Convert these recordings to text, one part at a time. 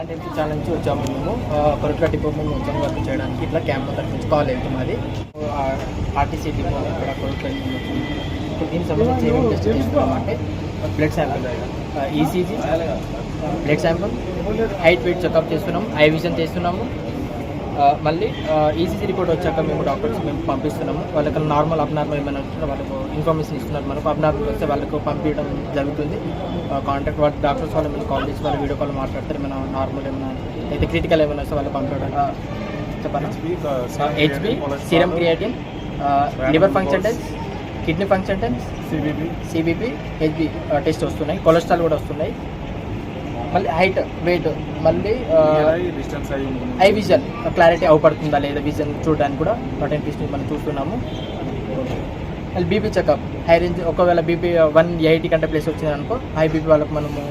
Brand MP channel నుంచి వచ్చాము మేము. కొరట్ల డిపో మేము వచ్చాము వర్క్ చేయడానికి ఇట్లా క్యాంప్ తరఫు నుంచి కాల్ వెళ్తాం అది ఆర్టీసీ డిపో ఇక్కడ కొరట్ల దీనికి సంబంధించి ఏమేమి టెస్ట్ చేస్తున్నాం అంటే blood sample ECG blood sample height weight checkup చేస్తున్నాం ఐ విజన్ చేస్తున్నాము. మళ్ళీ ఈసీజీ రిపోర్ట్ వచ్చాక మేము డాక్టర్స్ మేము పంపిస్తున్నాము. వాళ్ళకి నార్మల్ అబ్నార్మల్ ఏమైనా వచ్చినా వాళ్ళకు ఇన్ఫర్మేషన్ ఇస్తున్నారు. మనకు అబ్నార్మల్ వస్తే వాళ్ళకు పంపించడం జరుగుతుంది. కాంటాక్ట్ వాళ్ళ డాక్టర్స్ వాళ్ళు మేము కాల్ చేసి వాళ్ళు వీడియో కాల్ మాట్లాడతారు ఏమైనా నార్మల్ ఏమైనా అయితే క్రిటికల్ ఏమైనా వస్తే వాళ్ళు పంపించడం. చెప్పండి HB serum creatine liver function test kidney function test CBB CBP HB test వస్తున్నాయి. కొలెస్ట్రాల్ కూడా వస్తున్నాయి. మళ్ళీ హైట్ వెయిట్ మళ్ళీ డిస్టెన్స్ ఐ విజన్ క్లారిటీ అవపడుతుందా లేదా విజన్ చూడడానికి కూడా బటన్ టెస్ట్ మనం చూస్తున్నాము. మళ్ళీ బీపీ చెకప్ హై రేంజ్ ఒకవేళ బీపీ వన్ ఎయిటీ కంటే ప్లేస్ వచ్చింది అనుకో హై బీపీ వాళ్ళకి మనము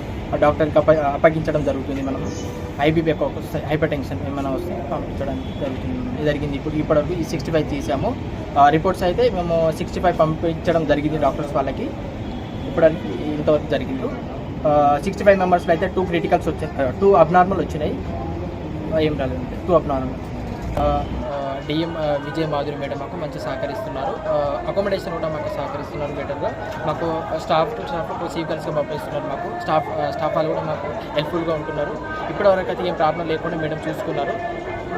డాక్టర్కి అప్ప అప్పగించడం జరుగుతుంది మనము. హై బీపీ ఎక్కువ వస్తే హైపర్ టెన్షన్ ఏమైనా వస్తే పంపించడానికి జరుగుతుంది జరిగింది. ఇప్పుడు ఇప్పటివరకు ఈ సిక్స్టీ ఫైవ్ తీసాము రిపోర్ట్స్ అయితే మేము సిక్స్టీ ఫైవ్ పంపించడం జరిగింది డాక్టర్స్ వాళ్ళకి. ఇప్పుడు ఇంతవరకు జరిగింది. సిక్స్టీ ఫైవ్ మెంబర్స్లో అయితే టూ క్రిటికల్స్ వచ్చాయి. టూ అబ్నార్మల్ వచ్చినాయి. ఏం రాలేదు. Two abnormal DM Vijaya Madhuri madam మాకు మంచి సహకరిస్తున్నారు. అకామిడేషన్ కూడా మాకు సహకరిస్తున్నారు బెటర్గా మాకు స్టాఫ్ టు స్టాఫ్ సీకర్స్గా పంపిస్తున్నారు మాకు. స్టాఫ్ స్టాఫ్ వాళ్ళు కూడా మాకు హెల్ప్ఫుల్గా ఉంటున్నారు. ఇప్పటివరకు అయితే ఏం ప్రాబ్లం లేకుండా మేడం చూసుకున్నారు.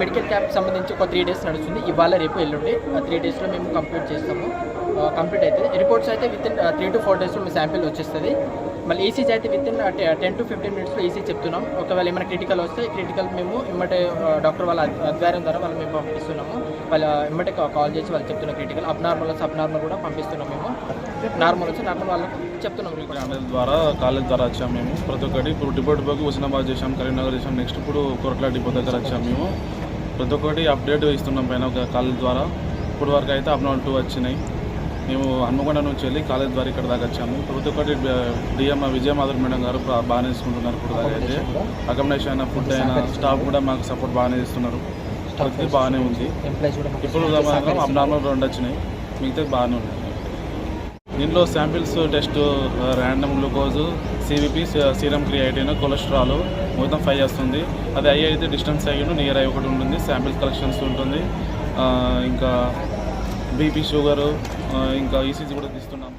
మెడికల్ క్యాంప్ సంబంధించి ఒక త్రీ డేస్ నడుస్తుంది. ఇవాళ రేపు ఎల్లుండి ఆ త్రీ డేస్లో మేము కంప్లీట్ చేస్తాము. కంప్లీట్ అయితే రిపోర్ట్స్ అయితే within three to four డేస్లో మీ శాంపిల్ వచ్చేస్తుంది. మళ్ళీ ఈసీ అయితే within ten to fifteen మినిట్స్లో ఈసీ చెప్తున్నాం. ఒకవేళ ఏమైనా క్రిటికల్ వస్తే క్రిటికల్ మేము ఇమ్మటే uh, డాక్టర్ వాళ్ళ ఆధ్వర్యం ద్వారా వాళ్ళు మేము పంపిస్తున్నాము. వాళ్ళ uh, ఇమ్మటే కాల్ చేసి వాళ్ళు చెప్తున్నాం క్రిటికల్ అబ్నార్మల్ వస్తే అబ్నార్మల్ కూడా పంపిస్తున్నాం మేము. నార్మల్ వచ్చి నార్మల్ వాళ్ళకి చెప్తున్నాం. ఛానల్ ద్వారా కాలేజ్ ద్వారా వచ్చాము మేము. ప్రతి ఒక్కటి ఇప్పుడు డిపో డిపోకి హుస్నాబాద్ చేసాం కరీంనగర్ చేసాం నెక్స్ట్ ఇప్పుడు కొరట్ల డిపో దగ్గర వచ్చాము మేము. ప్రతి ఒక్కటి అప్డేట్ ఇస్తున్నాం పైన ఒక కాలేజ్ ద్వారా. ఇప్పుడు వరకు అయితే అబ్నాల్ టూ వచ్చినాయి. మేము హన్మకొండ నుంచి వెళ్ళి కాలేజ్ ద్వారా ఇక్కడ దాకా వచ్చాము. ప్రతి ఒక్కటి డిఎం విజయ మాధురి మేడం గారు బాగానే తీసుకుంటున్నారు ఇప్పుడు దాకా అయితే. అకామిడేషన్ అయినా ఫుడ్ అయినా స్టాఫ్ కూడా మాకు సపోర్ట్ బాగానే ఇస్తున్నారు ప్రతి బాగానే ఉంది. ఇప్పుడు అబ్నార్మల్ రెండు వచ్చినాయి. మిగతా బాగానే ఉన్నాయి. దీంట్లో samples test random glucose CVP serum creatine cholesterol మొత్తం ఫైవ్ వస్తుంది. అది ఐ అయితే డిస్టెన్స్ అయ్యి నియర్ అయ్యి ఒకటి ఉంటుంది. శాంపిల్స్ కలెక్షన్స్ ఉంటుంది. ఇంకా బీపీ షుగరు ఇంకా ఈసీజీ కూడా తీస్తున్నాం.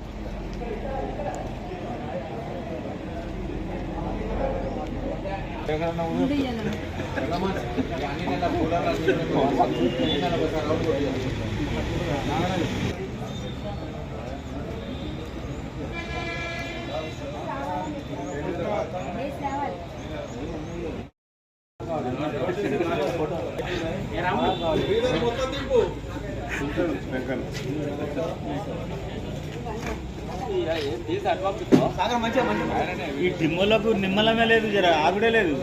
ఈ టిమ్ములకు నిమ్మలమే లేదు జర ఆగుడే లేదు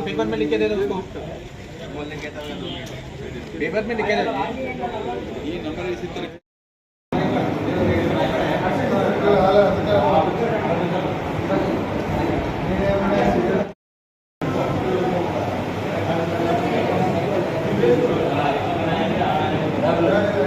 पेपर में लिखे दे दो उसको पेपर में लिखे दे ये नंबर इसी तरह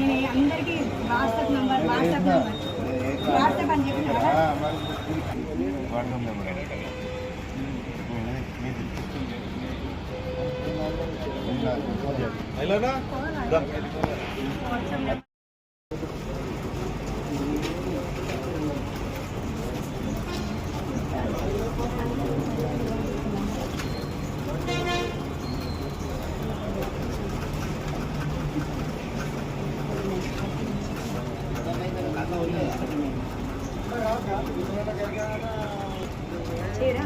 నేను అందరికీ WhatsApp number WhatsApp number. WhatsApp అని చెప్పిన కదా? చీరా